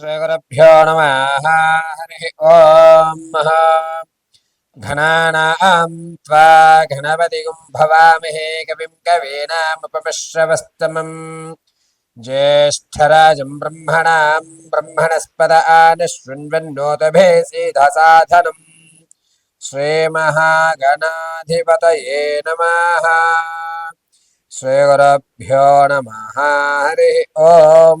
श्रीगुरुभ्यो नमः हरिः ॐ घनानां त्वा घनपतिगुं भवामहे कविं कवीनामुपमिश्रवस्तमम् ज्येष्ठराजं ब्रह्मणां ब्रह्मणस्पद आनशृण्वन्नोतभे सीधसाधनम् श्रीमहागणाधिपतये नमः श्रीगुरुभ्यो नमः हरिः ॐ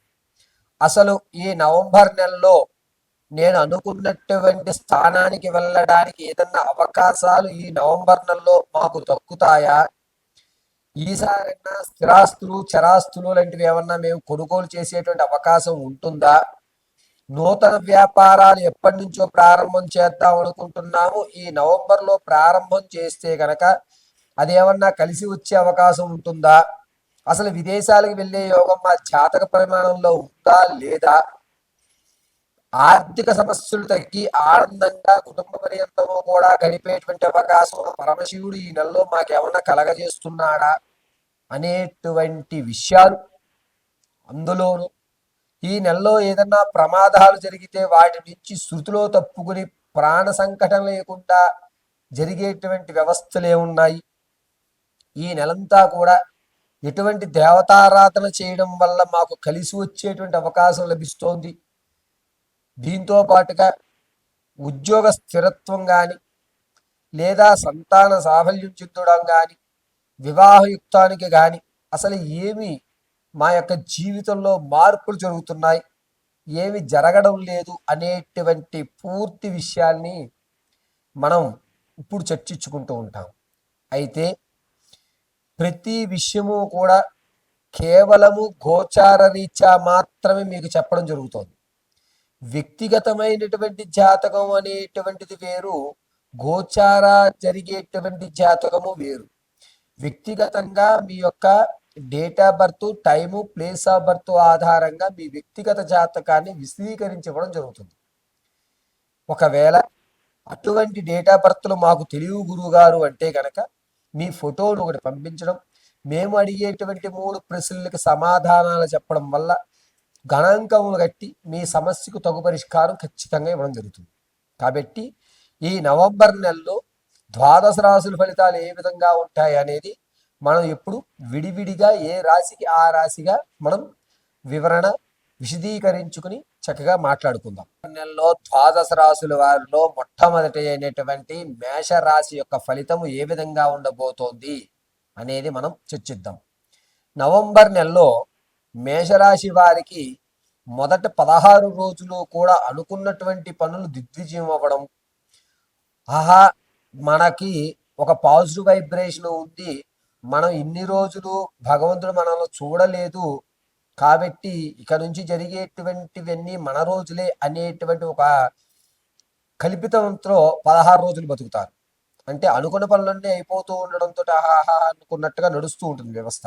అసలు ఈ నవంబర్ నెలలో నేను అనుకున్నటువంటి స్థానానికి వెళ్ళడానికి ఏదన్నా అవకాశాలు ఈ నవంబర్ నెలలో మాకు దక్కుతాయా? ఈసారైనా స్థిరాస్తులు చరాస్తులు లాంటివి ఏమన్నా మేము కొనుగోలు చేసేటువంటి అవకాశం ఉంటుందా? నూతన వ్యాపారాలు ఎప్పటి నుంచో ప్రారంభం చేద్దాం అనుకుంటున్నాము. ఈ నవంబర్లో ప్రారంభం చేస్తే గనక అదేమన్నా కలిసి వచ్చే అవకాశం ఉంటుందా? అసలు విదేశాలకు వెళ్ళే యోగం మా జాతక పరిమాణంలో ఉందా లేదా? ఆర్థిక సమస్యలు తగ్గి ఆనందంగా కుటుంబ పర్యంతము కూడా గడిపేటువంటి అవకాశం పరమశివుడు ఈ నెలలో మాకేమన్నా కలగజేస్తున్నాడా అనేటువంటి విషయాలు అందులోనూ. ఈ నెలలో ఏదన్నా ప్రమాదాలు జరిగితే వాటి నుంచి శృతిలో తప్పుకుని ప్రాణ సంకటం లేకుండా జరిగేటువంటి వ్యవస్థలు ఏమున్నాయి ఈ నెలంతా కూడా ఎటువంటి దేవతారాధన చేయడం వల్ల మాకు కలిసి వచ్చేటువంటి అవకాశం లభిస్తోంది. దీంతో పాటుగా ఉద్యోగ స్థిరత్వం కానీ లేదా సంతాన సాఫల్యం చెందడం కానీ వివాహయుక్తానికి కానీ అసలు ఏమి మా యొక్క జీవితంలో మార్పులు జరుగుతున్నాయి. ఏమి జరగడం లేదు అనేటువంటి పూర్తి విషయాల్ని మనం ఇప్పుడు చర్చించుకుంటూ ఉంటాం. అయితే ప్రతి విషయము కూడా కేవలము గోచార రీత్యా మాత్రమే మీకు చెప్పడం జరుగుతుంది. వ్యక్తిగతమైనటువంటి జాతకం అనేటువంటిది వేరు గోచార జరిగేటువంటి జాతకము వేరు. వ్యక్తిగతంగా మీ యొక్క date of birth time place of birth ఆధారంగా మీ వ్యక్తిగత జాతకాన్ని విశదీకరించడం జరుగుతుంది. ఒకవేళ అటువంటి డేట్ ఆఫ్ బర్త్లు మాకు తెలివి గురువు గారు అంటే కనుక మీ ఫోటోను ఒకటి పంపించడం మేము అడిగేటువంటి మూడు ప్రశ్నలకు సమాధానాలు చెప్పడం వల్ల గణాంకములు కట్టి మీ సమస్యకు తగు పరిష్కారం ఖచ్చితంగా ఇవ్వడం జరుగుతుంది. కాబట్టి ఈ నవంబర్ నెలలో ద్వాదశ రాశుల ఫలితాలు ఏ విధంగా ఉంటాయి అనేది మనం ఎప్పుడు విడివిడిగా ఏ రాశికి ఆ రాశిగా మనం వివరణ విశదీకరించుకుని చక్కగా మాట్లాడుకుందాం. నెలలో ద్వాదశ రాశుల వారిలో మొట్టమొదటి అయినటువంటి మేషరాశి యొక్క ఫలితము ఏ విధంగా ఉండబోతోంది అనేది మనం చర్చిద్దాం. నవంబర్ నెలలో మేషరాశి వారికి మొదట పదహారు రోజులు కూడా అనుకున్నటువంటి పనులు దిగ్విజయం అవ్వడం ఆహా మనకి ఒక పాజిటివ్ వైబ్రేషన్ ఉంది మనం ఇన్ని రోజులు భగవంతుడు మనల్ని చూడలేదు కాబట్టి ఇక నుంచి జరిగేటువంటివన్నీ మన రోజులే అనేటువంటి ఒక కల్పితంతో పదహారు రోజులు బతుకుతారు. అంటే అనుకున్న పనులన్నీ అయిపోతూ ఉండడంతో ఆహాహా అనుకున్నట్టుగా నడుస్తూ ఉంటుంది వ్యవస్థ.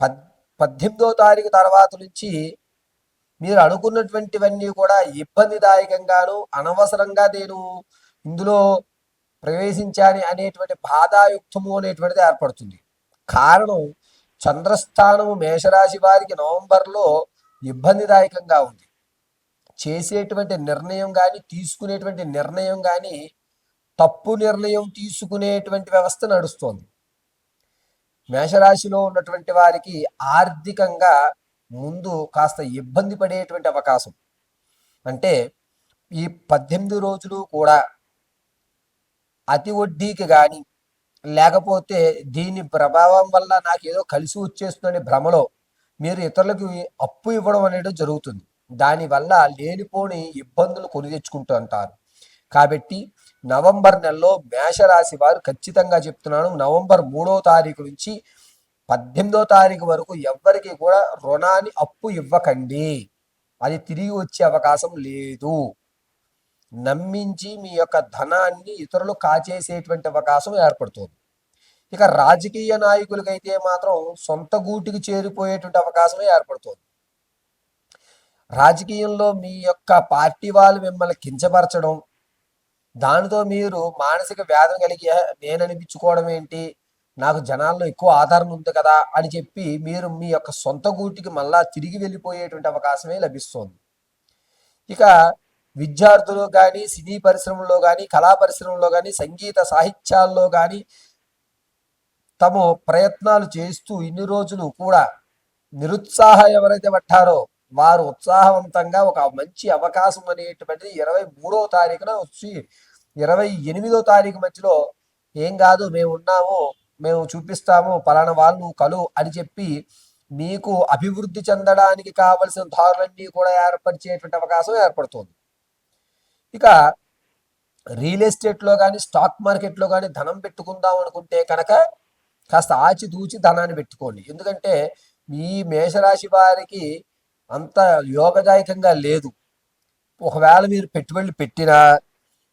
పద్ పద్దెనిమిదో తారీఖు తర్వాత నుంచి మీరు అనుకున్నటువంటివన్నీ కూడా ఇబ్బందిదాయకంగాను అనవసరంగా నేను ఇందులో ప్రవేశించాలి అనేటువంటి బాధాయుక్తము అనేటువంటిది ఏర్పడుతుంది. కారణం చంద్రస్థానము మేషరాశి వారికి నవంబర్లో ఇబ్బందిదాయకంగా ఉంది. చేసేటువంటి నిర్ణయం కానీ తీసుకునేటువంటి నిర్ణయం కానీ తప్పు నిర్ణయం తీసుకునేటువంటి వ్యవస్థ నడుస్తోంది. మేషరాశిలో ఉన్నటువంటి వారికి ఆర్థికంగా ముందు కాస్త ఇబ్బంది పడేటువంటి అవకాశం. అంటే ఈ పద్దెనిమిది రోజులు కూడా అతి వడ్డీకి కానీ లేకపోతే దీని ప్రభావం వల్ల నాకు ఏదో కలిసి వచ్చేస్తుందనే భ్రమలో మీరు ఇతరులకు అప్పు ఇవ్వడం అనేది జరుగుతుంది. దానివల్ల లేనిపోని ఇబ్బందులు కొని తెచ్చుకుంటూ అంటారు. కాబట్టి నవంబర్ నెలలో మేషరాశి వారు ఖచ్చితంగా చెప్తున్నాను నవంబర్ మూడో తారీఖు నుంచి పద్దెనిమిదో తారీఖు వరకు ఎవ్వరికి కూడా రుణాన్ని అప్పు ఇవ్వకండి. అది తిరిగి వచ్చే అవకాశం లేదు. నమ్మించి మీ యొక్క ధనాన్ని ఇతరులు కాచేసేటువంటి అవకాశం ఏర్పడుతుంది. ఇక రాజకీయ నాయకులకైతే మాత్రం సొంత గూటికి చేరిపోయేటువంటి అవకాశం ఏర్పడుతుంది. రాజకీయంలో మీ యొక్క పార్టీ వాళ్ళు మిమ్మల్ని కించపరచడం దానితో మీరు మానసిక వ్యాధం కలిగి నేననిపించుకోవడం ఏంటి? నాకు జనాల్లో ఎక్కువ ఆదరణ ఉంది కదా అని చెప్పి మీరు మీ యొక్క సొంత గూటికి మళ్ళా తిరిగి వెళ్ళిపోయేటువంటి అవకాశమే లభిస్తుంది. ఇక విద్యార్థులు కానీ సినీ పరిశ్రమలో కానీ కళా పరిశ్రమలో కానీ సంగీత సాహిత్యాల్లో కానీ తమ ప్రయత్నాలు చేస్తూ ఇన్ని రోజులు కూడా నిరుత్సాహం ఎవరైతే పట్టారో వారు ఉత్సాహవంతంగా ఒక మంచి అవకాశం అనేటువంటిది ఇరవై మూడవ తారీఖున వచ్చి ఇరవై ఎనిమిదో తారీఖు మధ్యలో ఏం కాదు మేము ఉన్నాము మేము చూపిస్తాము పలానా వాళ్ళు కలు అని చెప్పి మీకు అభివృద్ధి చెందడానికి కావలసిన దారులన్నీ కూడా ఏర్పరిచేటువంటి అవకాశం ఏర్పడుతుంది. ఇక రియల్ ఎస్టేట్లో కానీ స్టాక్ మార్కెట్లో కానీ ధనం పెట్టుకుందాం అనుకుంటే కనుక కాస్త ఆచితూచి ధనాన్ని పెట్టుకోండి. ఎందుకంటే ఈ మేషరాశి వారికి అంత యోగదాయకంగా లేదు. ఒకవేళ మీరు పెట్టుబడులు పెట్టినా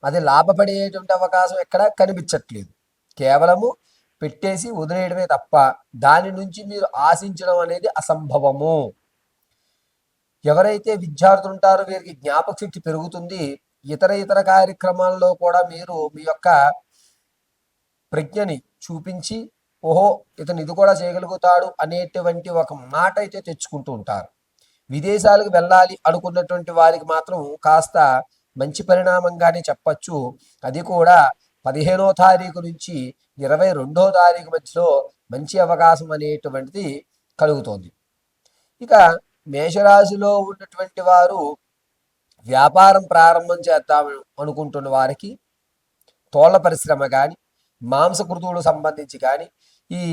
అది లాభపడేటువంటి అవకాశం ఎక్కడ కనిపించట్లేదు. కేవలము పెట్టేసి వదిలేయడమే తప్ప దాని నుంచి మీరు ఆశించడం అనేది అసంభవము. ఎవరైతే విద్యార్థులు ఉంటారో వీరికి జ్ఞాపక శక్తి పెరుగుతుంది. ఇతర ఇతర కార్యక్రమాల్లో కూడా మీరు మీ యొక్క ప్రజ్ఞని చూపించి ఓహో ఇతను ఇది కూడా చేయగలుగుతాడు అనేటువంటి ఒక మాట అయితే తెచ్చుకుంటూ ఉంటారు. విదేశాలకు వెళ్ళాలి అనుకున్నటువంటి వారికి మాత్రం కాస్త మంచి పరిణామంగానే చెప్పచ్చు. అది కూడా పదిహేనో తారీఖు నుంచి ఇరవై రెండో తారీఖు మధ్యలో మంచి అవకాశం అనేటువంటిది కలుగుతోంది. ఇక మేషరాశిలో ఉన్నటువంటి వారు వ్యాపారం ప్రారంభం చేద్దాం అనుకుంటున్న వారికి తోళ్ళ పరిశ్రమ కానీ మాంసకృతువులకు సంబంధించి కానీ ఈ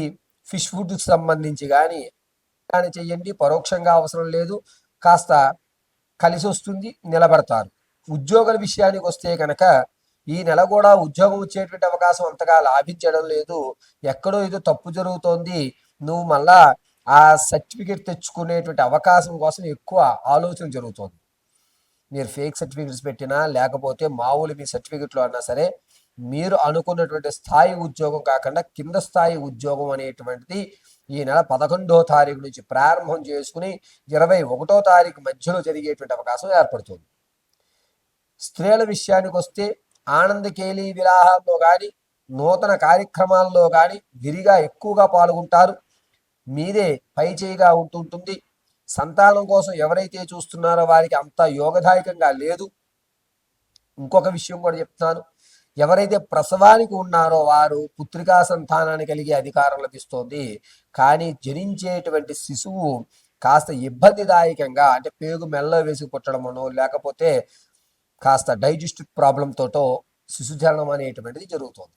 ఫిష్ ఫుడ్కి సంబంధించి కానీ కానీ చెయ్యండి పరోక్షంగా అవసరం లేదు. కాస్త కలిసి వస్తుంది నిలబడతారు. ఉద్యోగుల విషయానికి వస్తే కనుక ఈ నెల కూడా ఉద్యోగం వచ్చేటువంటి అవకాశం అంతగా లాభించడం లేదు. ఎక్కడో ఏదో తప్పు జరుగుతోంది. నువ్వు మళ్ళా ఆ సర్టిఫికేట్ తెచ్చుకునేటువంటి అవకాశం కోసం ఎక్కువ ఆలోచన జరుగుతోంది. మీరు ఫేక్ సర్టిఫికెట్స్ పెట్టినా లేకపోతే మామూలు మీ సర్టిఫికెట్లు అన్నా సరే మీరు అనుకున్నటువంటి స్థాయి ఉద్యోగం కాకుండా కింద స్థాయి ఉద్యోగం అనేటువంటిది ఈ నెల పదకొండో తారీఖు నుంచి ప్రారంభం చేసుకుని ఇరవై ఒకటో తారీఖు మధ్యలో జరిగేటువంటి అవకాశం ఏర్పడుతుంది. స్త్రీల విషయానికి వస్తే ఆనందకేలి విలాహాల్లో కానీ నూతన కార్యక్రమాల్లో కానీ విరిగా ఎక్కువగా పాల్గొంటారు. మీదే పై చేయిగా ఉంటుంటుంది. సంతానం కోసం ఎవరైతే చూస్తున్నారో వారికి అంత యోగదాయకంగా లేదు. ఇంకొక విషయం కూడా చెప్తున్నాను. ఎవరైతే ప్రసవానికి ఉన్నారో వారు పుత్రికా సంతానాన్ని కలిగే అధికారం లభిస్తోంది. కానీ జనించేటువంటి శిశువు కాస్త ఇబ్బందిదాయకంగా అంటే పేగు మెల్ల వేసి పుట్టడమనో లేకపోతే కాస్త డైజెస్టివ్ ప్రాబ్లం తోటో అనేటువంటిది జరుగుతుంది.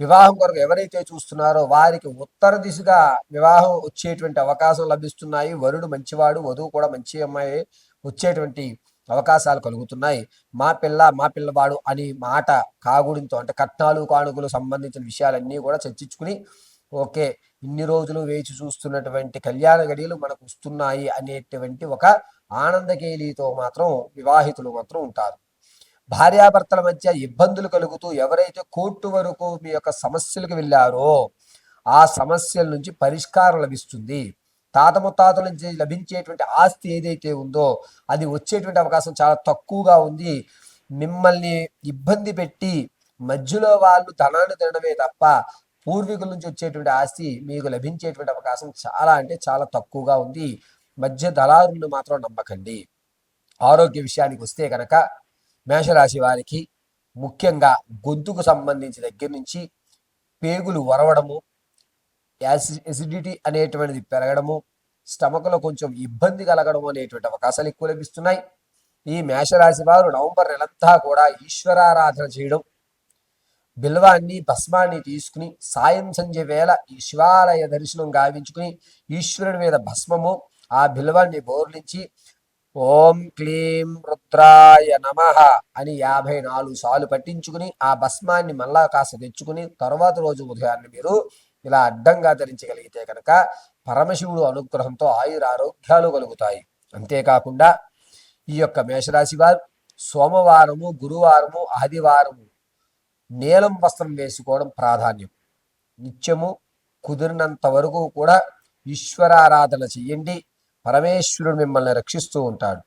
వివాహం కొరకు ఎవరైతే చూస్తున్నారో వారికి ఉత్తర దిశగా వివాహం వచ్చేటువంటి అవకాశం లభిస్తున్నాయి. వరుడు మంచివాడు వధువు కూడా మంచి అమ్మాయి వచ్చేటువంటి అవకాశాలు కలుగుతున్నాయి. మా పిల్ల మా పిల్లవాడు అని మాట కాగుడింతో అంటే కట్నాలు కానుకలు సంబంధించిన విషయాలన్నీ కూడా చర్చించుకుని ఓకే ఇన్ని రోజులు వేచి చూస్తున్నటువంటి కళ్యాణ గడియలు మనకు వస్తున్నాయి అనేటువంటి ఒక ఆనందకేలితో మాత్రం వివాహితులు మాత్రం ఉంటారు. భార్యాభర్తల మధ్య ఇబ్బందులు కలుగుతూ ఎవరైతే కోర్టు వరకు మీ యొక్క సమస్యలకు వెళ్ళారో ఆ సమస్యల నుంచి పరిష్కారం లభిస్తుంది. తాత ముత్తాతల నుంచి లభించేటువంటి ఆస్తి ఏదైతే ఉందో అది వచ్చేటువంటి అవకాశం చాలా తక్కువగా ఉంది. మిమ్మల్ని ఇబ్బంది పెట్టి మధ్యలో వాళ్ళు ధనాన్ని తినడమే తప్ప పూర్వీకుల నుంచి వచ్చేటువంటి ఆస్తి మీకు లభించేటువంటి అవకాశం చాలా అంటే చాలా తక్కువగా ఉంది. మధ్య దళారులను మాత్రం నమ్మకండి. ఆరోగ్య విషయానికి వస్తే కనుక మేషరాశి వారికి ముఖ్యంగా గొంతుకు సంబంధించి దగ్గర నుంచి పేగులు వరవడము యాసి ఎసిడిటీ అనేటువంటిది పెరగడము స్టమక్లో కొంచెం ఇబ్బంది కలగడం అనేటువంటి అవకాశాలు ఎక్కువ లభిస్తున్నాయి. ఈ మేషరాశి వారు నవంబర్ నెలంతా కూడా ఈశ్వరారాధన చేయడం బిల్వాన్ని భస్మాన్ని తీసుకుని సాయం సంధ్య వేళ ఈ శివాలయ దర్శనం గావించుకుని ఈశ్వరుని మీద భస్మము ఆ బిల్వాన్ని బోర్లించి ఓం క్లీం రుద్రాయ నమ అని యాభై నాలుగు సార్లు పట్టించుకుని ఆ భస్మాన్ని మళ్ళా కాస్త తెచ్చుకుని తర్వాత రోజు ఉదయాన్నే మీరు ఇలా అడ్డంగా ధరించగలిగితే కనుక పరమశివుడు అనుగ్రహంతో ఆయుర ఆరోగ్యాలు కలుగుతాయి. అంతేకాకుండా ఈ యొక్క మేషరాశి వారు సోమవారము గురువారము ఆదివారము నీలం వస్త్రం వేసుకోవడం ప్రాధాన్యం. నిత్యము కుదిరినంత వరకు కూడా ఈశ్వరారాధన చెయ్యండి పరమేశ్వరుడు మిమ్మల్ని రక్షిస్తూ ఉంటాడు.